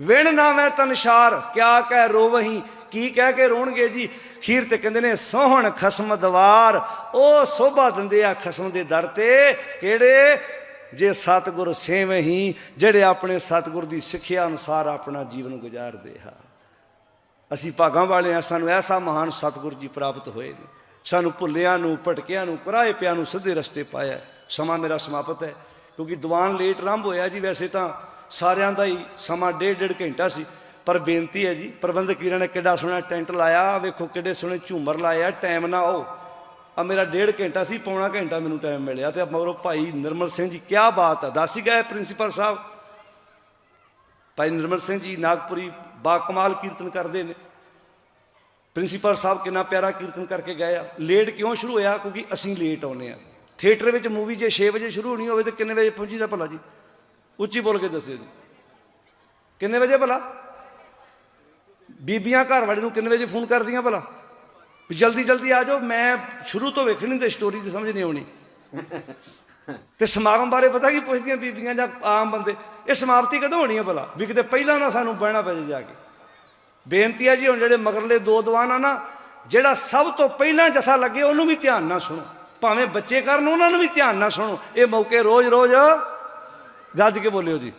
ਵਿਣ ਨਾਮੈ ਤਨਸ਼ਾਰ ਕਿਆ ਕਹਿ ਰੋਵਹੀ, ਕੀ ਕਹਿ ਕੇ ਰੋਣਗੇ ਜੀ? ਖੀਰ ਤੇ ਕਹਿੰਦੇ ਨੇ, ਸੋਹਣ ਖਸਮ ਦਵਾਰ, ਉਹ ਸੋਭਾ ਦਿੰਦੇ ਆ ਖਸਮ ਦੇ ਦਰ ਤੇ। ਕਿਹੜੇ? ਜੇ ਸਤਿਗੁਰ ਸੇਵਹੀ, ਜਿਹੜੇ ਆਪਣੇ ਸਤਿਗੁਰ ਦੀ ਸਿੱਖਿਆ ਅਨੁਸਾਰ ਆਪਣਾ ਜੀਵਨ ਗੁਜ਼ਾਰਦੇ ਆ। ਅਸੀਂ ਭਾਗਾਂ ਵਾਲੇ ਆ, ਸਾਨੂੰ ਐਸਾ ਮਹਾਨ ਸਤਿਗੁਰ ਜੀ ਪ੍ਰਾਪਤ ਹੋਏ ਨੇ। ਸਾਨੂੰ ਭੁੱਲਿਆਂ ਨੂੰ, ਭਟਕਿਆਂ ਨੂੰ ਕੁਰਾਏ ਪਿਆਂ ਨੂੰ ਸਿੱਧੇ ਰਸਤੇ ਪਾਇਆ। ਸਮਾਂ ਮੇਰਾ ਸਮਾਪਤ ਹੈ, ਕਿਉਂਕਿ ਦੀਵਾਨ ਲੇਟ ਆਰੰਭ ਹੋਇਆ ਜੀ, ਵੈਸੇ ਤਾਂ ਸਾਰਿਆਂ ਦਾ ਹੀ ਸਮਾਂ ਡੇਢ ਡੇਢ ਘੰਟਾ ਸੀ। ਪਰ ਬੇਨਤੀ ਹੈ ਜੀ, ਪ੍ਰਬੰਧਕ ਵੀਰਾਂ ਨੇ ਕਿੱਡਾ ਸੋਹਣਾ ਟੈਂਟ ਲਾਇਆ ਵੇਖੋ ਕਿੱਡੇ ਸੋਹਣੇ ਝੂਮਰ ਲਾਇਆ ਟਾਈਮ ਨਾ ਆਓ। ਆ ਮੇਰਾ ਡੇਢ ਘੰਟਾ ਸੀ, ਪੌਣਾ ਘੰਟਾ ਮੈਨੂੰ ਟਾਈਮ ਮਿਲਿਆ ਤੇ ਮਗਰੋਂ ਭਾਈ ਨਿਰਮਲ ਸਿੰਘ ਜੀ ਕੀ ਬਾਤ ਹੈ ਦੱਸ ਹੀ ਗਏ ਪ੍ਰਿੰਸੀਪਲ ਸਾਹਿਬ। ਭਾਈ ਨਿਰਮਲ ਸਿੰਘ ਜੀ ਨਾਗਪੁਰੀ ਬਾ ਕਮਾਲ ਕੀਰਤਨ ਕਰਦੇ ਨੇ। ਪ੍ਰਿੰਸੀਪਲ ਸਾਹਿਬ ਕਿੰਨਾ ਪਿਆਰਾ ਕੀਰਤਨ ਕਰਕੇ ਗਏ ਆ। ਲੇਟ ਕਿਉਂ ਸ਼ੁਰੂ ਹੋਇਆ? ਕਿਉਂਕਿ ਅਸੀਂ ਲੇਟ ਆਉਨੇ ਆ। ਥੀਏਟਰ ਵਿੱਚ ਮੂਵੀ ਜੇ 6 ਵਜੇ ਸ਼ੁਰੂ ਹੋਣੀ ਹੋਵੇ ਤਾਂ ਕਿੰਨੇ ਵਜੇ ਪਹੁੰਚੀਦਾ ਭਲਾ ਜੀ? ਉੱਚੀ ਬੋਲ ਕੇ ਦੱਸਿਓ ਜੀ। ਕਿੰਨੇ ਵਜੇ ਭਲਾ? ਬੀਬੀਆਂ ਘਰ ਵਾਲੇ ਨੂੰ ਕਿੰਨੇ ਵਜੇ ਫੋਨ ਕਰਦੀਆਂ ਭਲਾ? ਵੀ ਜਲਦੀ ਜਲਦੀ ਆ ਜਾਓ, ਮੈਂ ਸ਼ੁਰੂ ਤੋਂ ਵੇਖਣੀ ਤੇ ਸਟੋਰੀ ਦੀ ਸਮਝ ਨਹੀਂ ਆਉਣੀ। ਤੇ ਸਮਾਗਮ ਬਾਰੇ ਪਤਾ ਕੀ ਪੁੱਛਦੀਆਂ ਬੀਬੀਆਂ ਜਾਂ ਆਮ ਬੰਦੇ? ਇਹ ਸਮਾਪਤੀ ਕਦੋਂ ਹੋਣੀ ਹੈ ਭਲਾ? ਵੀ ਕਿਤੇ ਪਹਿਲਾਂ ਨਾ ਸਾਨੂੰ ਬਹਿਣਾ ਪੈ ਜਾ ਕੇ। ਬੇਨਤੀ ਹੈ ਜੀ, ਹੁਣ ਜਿਹੜੇ ਮਗਰਲੇ ਦੋ ਦੀਵਾਨ ਆ ਨਾ, ਜਿਹੜਾ ਸਭ ਤੋਂ ਪਹਿਲਾਂ ਜਥਾ ਲੱਗੇ, ਉਹਨੂੰ ਵੀ ਧਿਆਨ ਨਾਲ ਸੁਣੋ। ਭਾਵੇਂ ਬੱਚੇ ਕਰਨ, ਉਹਨਾਂ ਨੂੰ ਵੀ ਧਿਆਨ ਨਾਲ ਸੁਣੋ। ਇਹ ਮੌਕੇ ਰੋਜ਼-ਰੋਜ਼ ਗੱਜ ਕੇ ਬੋਲਿਓ ਜੀ।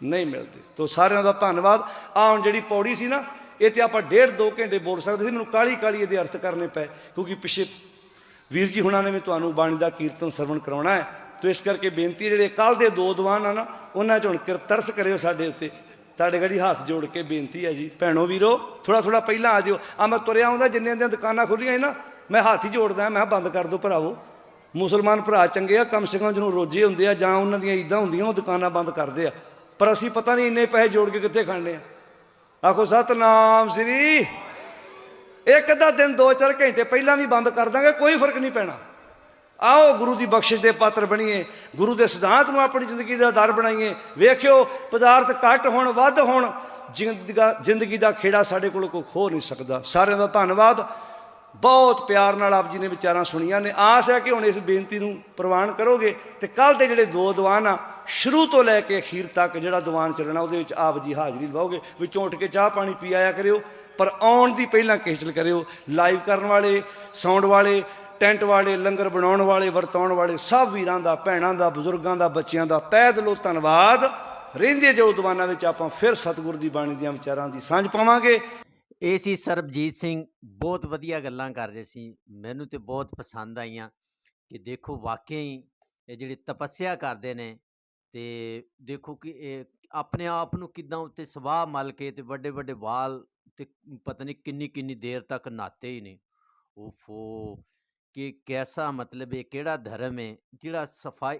ਨਹੀਂ ਮਿਲਦੇ। ਤੋ ਸਾਰਿਆਂ ਦਾ ਧੰਨਵਾਦ। ਆਹ ਹੁਣ ਜਿਹੜੀ ਪੌੜੀ ਸੀ ਨਾ, ਇਹ ਤੇ ਆਪਾਂ ਡੇਢ ਦੋ ਘੰਟੇ ਬੋਲ ਸਕਦੇ ਸੀ। ਮੈਨੂੰ ਕਾਲੀ ਕਾਲੀ ਇਹਦੇ ਅਰਥ ਕਰਨੇ ਪਏ, ਕਿਉਂਕਿ ਪਿੱਛੇ ਵੀਰ ਜੀ ਹੁਣਾਂ ਨੇ ਵੀ ਤੁਹਾਨੂੰ ਬਾਣੀ ਦਾ ਕੀਰਤਨ ਸਰਵਣ ਕਰਾਉਣਾ ਹੈ। ਤੋ ਇਸ ਕਰਕੇ ਬੇਨਤੀ ਹੈ, ਜਿਹੜੇ ਕੱਲ ਦੇ ਦੋ ਦੀਵਾਨ ਆ ਨਾ, ਉਹਨਾਂ 'ਚ ਹੁਣ ਕਿਰਪ ਤਰਸ ਕਰਿਓ ਸਾਡੇ ਉੱਤੇ। ਤੁਹਾਡੇ ਗੜੀ ਹੱਥ ਜੋੜ ਕੇ ਬੇਨਤੀ ਹੈ ਜੀ। ਭੈਣੋ ਵੀਰੋ ਥੋੜਾ ਥੋੜਾ ਪਹਿਲਾਂ ਆ ਜਿਓ। ਆ ਮੈਂ ਤੁਰਿਆ ਆਉਂਦਾ ਜਿੰਨੇ ਦੀਆਂ ਦੁਕਾਨਾਂ ਖੁੱਲੀਆਂ ਸੀ ਨਾ, ਮੈਂ ਹੱਥ ਹੀ ਜੋੜਦਾ, ਮੈਂ ਕਿਹਾ ਬੰਦ ਕਰ ਦਿਓ ਭਰਾਵੋ। ਮੁਸਲਮਾਨ ਭਰਾ ਚੰਗੇ ਆ, ਕਮ ਸੇ ਕਮ ਜਿਹਨੂੰ ਰੋਜੇ ਹੁੰਦੇ ਆ ਜਾਂ ਉਹਨਾਂ ਦੀਆਂ ਇਦਾਂ ਹੁੰਦੀਆਂ, ਉਹ ਦੁਕਾਨਾਂ ਬੰਦ ਕਰਦੇ ਆ। ਪਰ ਅਸੀਂ ਪਤਾ ਨਹੀਂ ਇੰਨੇ ਪੈਸੇ ਜੋੜ ਕੇ ਕਿੱਥੇ ਖਾਣੇ ਆ। ਆਖੋ, ਸਤਨਾਮ ਸ੍ਰੀ। ਇੱਕ ਅੱਧਾ ਦਿਨ 2-4 ਘੰਟੇ ਪਹਿਲਾਂ ਵੀ ਬੰਦ ਕਰ ਦਾਂਗੇ, ਕੋਈ ਫ਼ਰਕ ਨਹੀਂ ਪੈਣਾ। ਆਓ, ਗੁਰੂ ਦੀ ਬਖਸ਼ਿਸ਼ ਦੇ ਪਾਤਰ ਬਣੀਏ, ਗੁਰੂ ਦੇ ਸਿਧਾਂਤ ਨੂੰ ਆਪਣੀ ਜ਼ਿੰਦਗੀ ਦਾ ਆਧਾਰ ਬਣਾਈਏ। ਵੇਖਿਓ, ਪਦਾਰਥ ਘੱਟ ਹੋਣ, ਵੱਧ ਹੋਣ, ਜ਼ਿੰਦਗੀ ਜ਼ਿੰਦਗੀ ਦਾ ਖੇੜਾ ਸਾਡੇ ਕੋਲ ਕੋਈ ਖੋ ਨਹੀਂ ਸਕਦਾ। ਸਾਰਿਆਂ ਦਾ ਧੰਨਵਾਦ। ਬਹੁਤ ਪਿਆਰ ਨਾਲ ਆਪ ਜੀ ਨੇ ਵਿਚਾਰਾਂ ਸੁਣੀਆਂ ਨੇ। ਆਸ ਹੈ ਕਿ ਹੁਣ ਇਸ ਬੇਨਤੀ ਨੂੰ ਪ੍ਰਵਾਨ ਕਰੋਗੇ ਤੇ ਕੱਲ ਦੇ ਜਿਹੜੇ ਦੋ ਦੀਵਾਨ ਆ, ਸ਼ੁਰੂ ਤੋਂ ਲੈ ਕੇ ਅਖੀਰ ਤੱਕ ਜਿਹੜਾ ਦੀਵਾਨ ਚੱਲਣਾ, ਉਹਦੇ ਵਿੱਚ ਆਪ ਜੀ ਹਾਜ਼ਰੀ ਲਵਾਓਗੇ ਵਿੱਚੋਂ ਉੱਠ ਕੇ ਚਾਹ ਪਾਣੀ ਪੀ ਆਇਆ ਕਰਿਓ, ਪਰ ਆਉਣ ਦੀ ਪਹਿਲਾਂ ਖੇਚਲ ਕਰਿਓ। ਲਾਈਵ ਕਰਨ ਵਾਲੇ, ਸਾਊਂਡ ਵਾਲੇ, ਟੈਂਟ ਵਾਲੇ, ਲੰਗਰ ਬਣਾਉਣ ਵਾਲੇ, ਵਰਤਾਉਣ ਵਾਲੇ ਸਭ ਵੀਰਾਂ ਦਾ, ਭੈਣਾਂ ਦਾ, ਬਜ਼ੁਰਗਾਂ ਦਾ, ਬੱਚਿਆਂ ਦਾ ਤਹਿ ਦਿਲੋਂ ਧੰਨਵਾਦ। ਰਹਿੰਦੇ ਜੋ ਦੀਵਾਨਾਂ ਵਿੱਚ ਆਪਾਂ ਫਿਰ ਸਤਿਗੁਰ ਦੀ ਬਾਣੀ ਦੀਆਂ ਵਿਚਾਰਾਂ ਦੀ ਸਾਂਝ ਪਾਵਾਂਗੇ। ਇਹ ਸੀ ਸਰਬਜੀਤ ਸਿੰਘ, ਬਹੁਤ ਵਧੀਆ ਗੱਲਾਂ ਕਰ ਰਹੇ ਸੀ, ਮੈਨੂੰ ਤੇ ਬਹੁਤ ਪਸੰਦ ਆਈਆਂ ਕਿ ਦੇਖੋ ਵਾਕਈ ਹੀ ਇਹ ਜਿਹੜੇ ਤਪੱਸਿਆ ਕਰਦੇ ਨੇ ਤੇ ਦੇਖੋ ਕਿ ਇਹ ਆਪਣੇ ਆਪ ਨੂੰ ਕਿਦਾਂ ਉੱਤੇ ਸਵਾਹ ਮਲ ਕੇ ਤੇ ਵੱਡੇ ਵੱਡੇ ਵਾਲ ਤੇ ਪਤਾ ਨਹੀਂ ਕਿੰਨੀ ਕਿੰਨੀ ਦੇਰ ਤੱਕ ਨਾਤੇ ਹੀ ਨਹੀਂ ਓਫੋ! ਕਿ ਕੈਸਾ ਮਤਲਬ ਇਹ ਕਿਹੜਾ ਧਰਮ ਹੈ, ਜਿਹੜਾ ਸਫ਼ਾਈ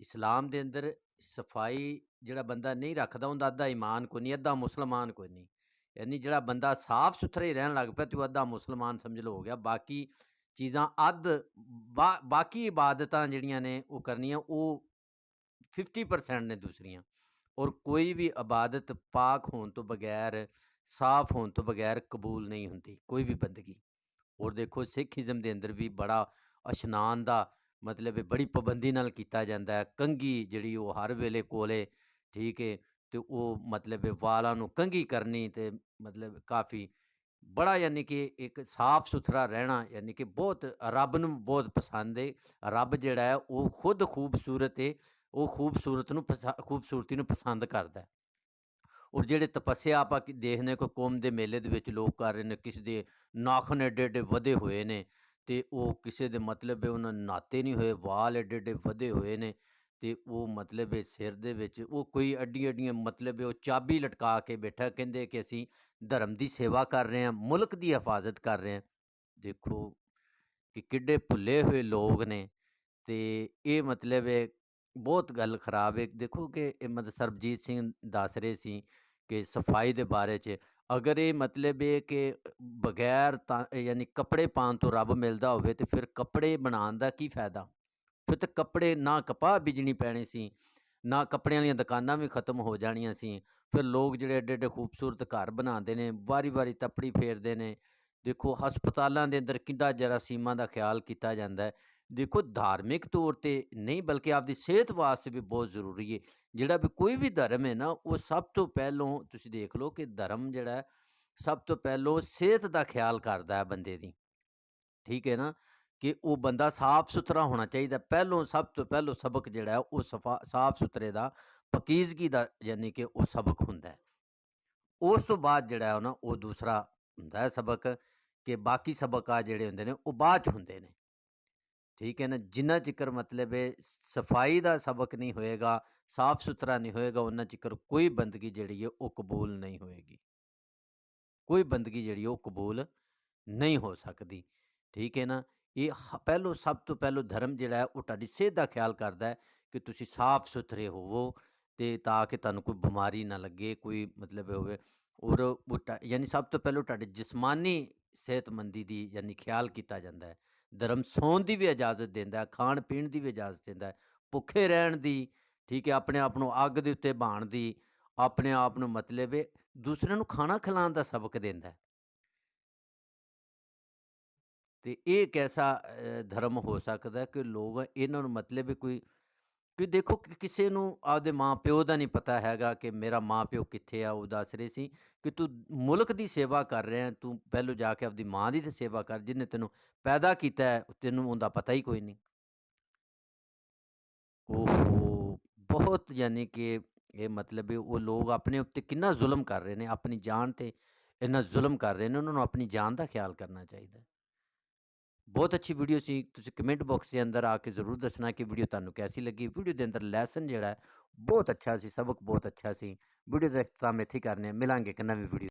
ਇਸਲਾਮ ਦੇ ਅੰਦਰ ਸਫ਼ਾਈ ਜਿਹੜਾ ਬੰਦਾ ਨਹੀਂ ਰੱਖਦਾ ਹੁੰਦਾ, ਅੱਧਾ ਈਮਾਨ ਕੋਈ ਨਹੀਂ, ਅੱਧਾ ਮੁਸਲਮਾਨ ਕੋਈ ਨਹੀਂ। ਯਾਨੀ ਜਿਹੜਾ ਬੰਦਾ ਸਾਫ਼ ਸੁਥਰਾ ਹੀ ਰਹਿਣ ਲੱਗ ਪਿਆ ਤੇ ਉਹ ਅੱਧਾ ਮੁਸਲਮਾਨ ਸਮਝ ਲਓ ਹੋ ਗਿਆ। ਬਾਕੀ ਚੀਜ਼ਾਂ ਅੱਧ ਬਾ- ਬਾਕੀ ਇਬਾਦਤਾਂ ਜਿਹੜੀਆਂ ਨੇ ਉਹ ਕਰਨੀਆਂ, ਉਹ 50% ਨੇ ਦੂਸਰੀਆਂ। ਔਰ ਕੋਈ ਵੀ ਇਬਾਦਤ ਪਾਕ ਹੋਣ ਤੋਂ ਬਗੈਰ, ਸਾਫ਼ ਹੋਣ ਤੋਂ ਬਗੈਰ ਕਬੂਲ ਨਹੀਂ ਹੁੰਦੀ, ਕੋਈ ਵੀ ਬੰਦਗੀ। ਔਰ ਦੇਖੋ ਸਿੱਖੀਜ਼ਮ ਦੇ ਅੰਦਰ ਵੀ ਬੜਾ ਅਸ਼ਨਾਨ ਦਾ ਮਤਲਬ ਬੜੀ ਪਾਬੰਦੀ ਨਾਲ ਕੀਤਾ ਜਾਂਦਾ ਹੈ। ਕੰਘੀ ਜਿਹੜੀ ਉਹ ਹਰ ਵੇਲੇ ਕੋਲੇ, ਠੀਕ ਹੈ ਤੇ ਉਹ ਮਤਲਬ ਵਾਲਾਂ ਨੂੰ ਕੰਘੀ ਕਰਨੀ ਤੇ ਮਤਲਬ ਕਾਫੀ ਬੜਾ ਯਾਨੀ ਕਿ ਇੱਕ ਸਾਫ਼ ਸੁਥਰਾ ਰਹਿਣਾ ਯਾਨੀ ਕਿ ਬਹੁਤ ਰੱਬ ਨੂੰ ਬਹੁਤ ਪਸੰਦ ਹੈ ਰੱਬ ਜਿਹੜਾ ਹੈ ਉਹ ਖੁਦ ਖੂਬਸੂਰਤ ਹੈ ਉਹ ਖੂਬਸੂਰਤ ਨੂੰ ਪਸੰ- ਖੂਬਸੂਰਤੀ ਨੂੰ ਪਸੰਦ ਕਰਦਾ ਹੈ ਔਰ ਜਿਹੜੇ ਤਪੱਸਿਆ ਆਪਾਂ ਕੀ ਦੇਖਦੇ ਕੋਈ ਕੌਮ ਦੇ ਮੇਲੇ ਦੇ ਵਿੱਚ ਲੋਕ ਕਰ ਰਹੇ ਨੇ ਕਿਸੇ ਦੇ ਨਾਖੂਨ ਐਡੇ ਐਡੇ ਵਧੇ ਹੋਏ ਨੇ ਤੇ ਉਹ ਕਿਸੇ ਦੇ ਮਤਲਬ ਹੈ ਉਹਨਾਂ ਨਾਤੇ ਨਹੀਂ ਹੋਏ ਵਾਲ ਐਡੇ ਐਡੇ ਵਧੇ ਹੋਏ ਨੇ ਤੇ ਉਹ ਮਤਲਬ ਹੈ ਸਿਰ ਦੇ ਵਿੱਚ, ਉਹ ਕੋਈ ਅੱਡੀਆਂ ਅੱਡੀਆਂ ਮਤਲਬ ਉਹ ਚਾਬੀ ਲਟਕਾ ਕੇ ਬੈਠਾ, ਕਹਿੰਦੇ ਕਿ ਅਸੀਂ ਧਰਮ ਦੀ ਸੇਵਾ ਕਰ ਰਹੇ ਹਾਂ, ਮੁਲਕ ਦੀ ਹਿਫਾਜ਼ਤ ਕਰ ਰਹੇ ਹਾਂ। ਦੇਖੋ ਕਿ ਕਿੱਡੇ ਭੁੱਲੇ ਹੋਏ ਲੋਕ ਨੇ ਤੇ ਇਹ ਮਤਲਬ ਹੈ ਬਹੁਤ ਗੱਲ ਖਰਾਬ ਹੈ। ਦੇਖੋ ਕਿ ਇਹ ਮਤਲਬ ਸਰਬਜੀਤ ਸਿੰਘ ਦੱਸ ਰਹੇ ਸੀ ਕਿ ਸਫ਼ਾਈ ਦੇ ਬਾਰੇ 'ਚ, ਅਗਰ ਇਹ ਮਤਲਬ ਹੈ ਕਿ ਬਗੈਰ ਤਾਂ, ਯਾਨੀ ਕੱਪੜੇ ਪਾਉਣ ਤੋਂ ਰੱਬ ਮਿਲਦਾ ਹੋਵੇ ਤੇ ਫਿਰ ਕੱਪੜੇ ਬਣਾਉਣ ਦਾ ਕੀ ਫਾਇਦਾ? ਫਿਰ ਤਾਂ ਕੱਪੜੇ ਨਾ ਕਪਾਹ ਬੀਜਣੀ ਪੈਣੀ ਸੀ, ਨਾ ਕੱਪੜਿਆਂ ਵਾਲੀਆਂ ਦੁਕਾਨਾਂ ਵੀ ਖਤਮ ਹੋ ਜਾਣੀਆਂ ਸੀ। ਫਿਰ ਲੋਕ ਜਿਹੜੇ ਐਡੇ ਐਡੇ ਖੂਬਸੂਰਤ ਘਰ ਬਣਾਉਂਦੇ ਨੇ ਵਾਰੀ ਵਾਰੀ ਤੱਪੜੀ ਫੇਰਦੇ ਨੇ। ਦੇਖੋ, ਹਸਪਤਾਲਾਂ ਦੇ ਅੰਦਰ ਕਿੰਨਾ ਜਰਾਸੀਮਾਂ ਦਾ ਖਿਆਲ ਕੀਤਾ ਜਾਂਦਾ ਹੈ। ਦੇਖੋ, ਧਾਰਮਿਕ ਤੌਰ ਤੇ ਨਹੀਂ, ਬਲਕਿ ਆਪਦੀ ਸਿਹਤ ਵਾਸਤੇ ਵੀ ਬਹੁਤ ਜ਼ਰੂਰੀ ਹੈ ਜਿਹੜਾ ਵੀ ਕੋਈ ਵੀ ਧਰਮ ਹੈ ਨਾ, ਉਹ ਸਭ ਤੋਂ ਪਹਿਲੋਂ ਤੁਸੀਂ ਦੇਖ ਲਓ ਕਿ ਧਰਮ ਜਿਹੜਾ ਸਭ ਤੋਂ ਪਹਿਲੋਂ ਸਿਹਤ ਦਾ ਖਿਆਲ ਕਰਦਾ ਹੈ ਬੰਦੇ ਦੀ। ਠੀਕ ਹੈ ਨਾ? ਕਿ ਉਹ ਬੰਦਾ ਸਾਫ਼ ਸੁਥਰਾ ਹੋਣਾ ਚਾਹੀਦਾ। ਪਹਿਲੋਂ ਸਭ ਤੋਂ ਪਹਿਲੋਂ ਸਬਕ ਜਿਹੜਾ ਉਹ ਸਫਾ ਸਾਫ਼ ਸੁਥਰੇ ਦਾ, ਪਕੀਜ਼ਗੀ ਦਾ ਯਾਨੀ ਕਿ ਉਹ ਸਬਕ ਹੁੰਦਾ ਹੈ। ਉਸ ਤੋਂ ਬਾਅਦ ਜਿਹੜਾ ਹੈ ਨਾ, ਉਹ ਦੂਸਰਾ ਹੁੰਦਾ ਹੈ ਸਬਕ ਕਿ ਬਾਕੀ ਸਬਕ ਆ ਜਿਹੜੇ ਹੁੰਦੇ ਨੇ, ਉਹ ਬਾਅਦ ਚ ਹੁੰਦੇ ਨੇ। ਠੀਕ ਹੈ ਨਾ? ਜਿੰਨਾ ਚਿਕਰ ਮਤਲਬ ਹੈ ਸਫ਼ਾਈ ਦਾ ਸਬਕ ਨਹੀਂ ਹੋਏਗਾ ਸਾਫ਼ ਸੁਥਰਾ ਨਹੀਂ ਹੋਏਗਾ ਉਹਨਾਂ ਚਿਕਰ ਕੋਈ ਬੰਦਗੀ ਜਿਹੜੀ ਹੈ, ਉਹ ਕਬੂਲ ਨਹੀਂ ਹੋਏਗੀ। ਕੋਈ ਬੰਦਗੀ ਜਿਹੜੀ ਉਹ ਕਬੂਲ ਨਹੀਂ ਹੋ ਸਕਦੀ। ਠੀਕ ਹੈ ਨਾ? ਇਹ ਹ- ਪਹਿਲੋਂ ਸਭ ਤੋਂ ਪਹਿਲੋਂ ਧਰਮ ਜਿਹੜਾ ਹੈ, ਉਹ ਤੁਹਾਡੀ ਸਿਹਤ ਦਾ ਖਿਆਲ ਕਰਦਾ ਹੈ ਕਿ ਤੁਸੀਂ ਸਾਫ਼ ਸੁਥਰੇ ਹੋਵੋ ਤੇ ਤਾਂ ਕਿ ਤੁਹਾਨੂੰ ਕੋਈ ਬਿਮਾਰੀ ਨਾ ਲੱਗੇ, ਕੋਈ ਮਤਲਬ ਹੋਵੇ। ਔਰ ਉਹ ਤੁਹਾ- ਯਾਨੀ ਸਭ ਤੋਂ ਪਹਿਲੋਂ ਤੁਹਾਡੇ ਜਿਸਮਾਨੀ ਸਿਹਤਮੰਦੀ ਦੀ ਯਾਨੀ ਖਿਆਲ ਕੀਤਾ ਜਾਂਦਾ ਹੈ। ਧਰਮ ਸੌਣ ਦੀ ਵੀ ਇਜਾਜ਼ਤ ਦਿੰਦਾ ਹੈ, ਖਾਣ ਪੀਣ ਦੀ ਵੀ ਇਜਾਜ਼ਤ ਦਿੰਦਾ ਹੈ। ਭੁੱਖੇ ਰਹਿਣ ਦੀ, ਠੀਕ ਹੈ, ਆਪਣੇ ਆਪ ਨੂੰ ਅੱਗ ਦੇ ਉੱਤੇ ਬਾਣ ਦੀ, ਆਪਣੇ ਆਪ ਨੂੰ ਮਤਲਬ ਹੈ ਦੂਸਰਿਆਂ ਨੂੰ ਖਾਣਾ ਖਿਲਾਉਣ ਦਾ ਸਬਕ ਦਿੰਦਾ ਹੈ। ਤੇ ਇਹ ਇੱਕ ਐਸਾ ਅ, ਧਰਮ ਹੋ ਸਕਦਾ ਕਿ ਲੋਕ ਇਹਨਾਂ ਨੂੰ ਮਤਲਬ ਹੈ ਕੋਈ ਕਿ ਦੇਖੋ ਕਿ ਕਿਸੇ ਨੂੰ ਆਪਦੇ ਮਾਂ ਪਿਓ ਦਾ ਨਹੀਂ ਪਤਾ ਹੈਗਾ ਕਿ ਮੇਰਾ ਮਾਂ ਪਿਓ ਕਿੱਥੇ ਆ ਉਹ ਦੱਸ ਰਹੇ ਸੀ ਕਿ ਤੂੰ ਮੁਲਕ ਦੀ ਸੇਵਾ ਕਰ ਰਿਹਾ ਤੂੰ ਪਹਿਲੋਂ ਜਾ ਕੇ ਆਪਦੀ ਮਾਂ ਦੀ ਤੇ ਸੇਵਾ ਕਰ ਜਿਹਨੇ ਤੈਨੂੰ ਪੈਦਾ ਕੀਤਾ ਹੈ ਤੈਨੂੰ ਉਹਦਾ ਪਤਾ ਹੀ ਕੋਈ ਨਹੀਂ ਓਹੋ ਬਹੁਤ ਯਾਨੀ ਕਿ ਇਹ ਮਤਲਬ ਹੈ ਉਹ ਲੋਕ ਆਪਣੇ ਉੱਤੇ ਕਿੰਨਾ ਜ਼ੁਲਮ ਕਰ ਰਹੇ ਨੇ ਆਪਣੀ ਜਾਨ ਤੇ ਇੰਨਾ ਜ਼ੁਲਮ ਕਰ ਰਹੇ ਨੇ ਉਹਨਾਂ ਨੂੰ ਆਪਣੀ ਜਾਨ ਦਾ ਖਿਆਲ ਕਰਨਾ ਚਾਹੀਦਾ ਹੈ। ਬਹੁਤ ਅੱਛੀ ਵੀਡੀਓ ਸੀ, ਤੁਸੀਂ ਕਮੈਂਟ ਬਾਕਸ ਦੇ ਅੰਦਰ ਆ ਕੇ ਜ਼ਰੂਰ ਦੱਸਣਾ ਕਿ ਵੀਡੀਓ ਤੁਹਾਨੂੰ ਕੈਸੀ ਲੱਗੀ। ਵੀਡੀਓ ਦੇ ਅੰਦਰ ਲੈਸਨ ਜਿਹੜਾ ਬਹੁਤ ਅੱਛਾ ਸੀ, ਸਬਕ ਬਹੁਤ ਅੱਛਾ ਸੀ। ਵੀਡੀਓ ਦਾ ਇਖਤਤਾਮ ਇੱਥੇ ਕਰਨੇ ਮਿਲਾਂਗੇ ਇੱਕ ਨਵੀਂ ਵੀਡੀਓ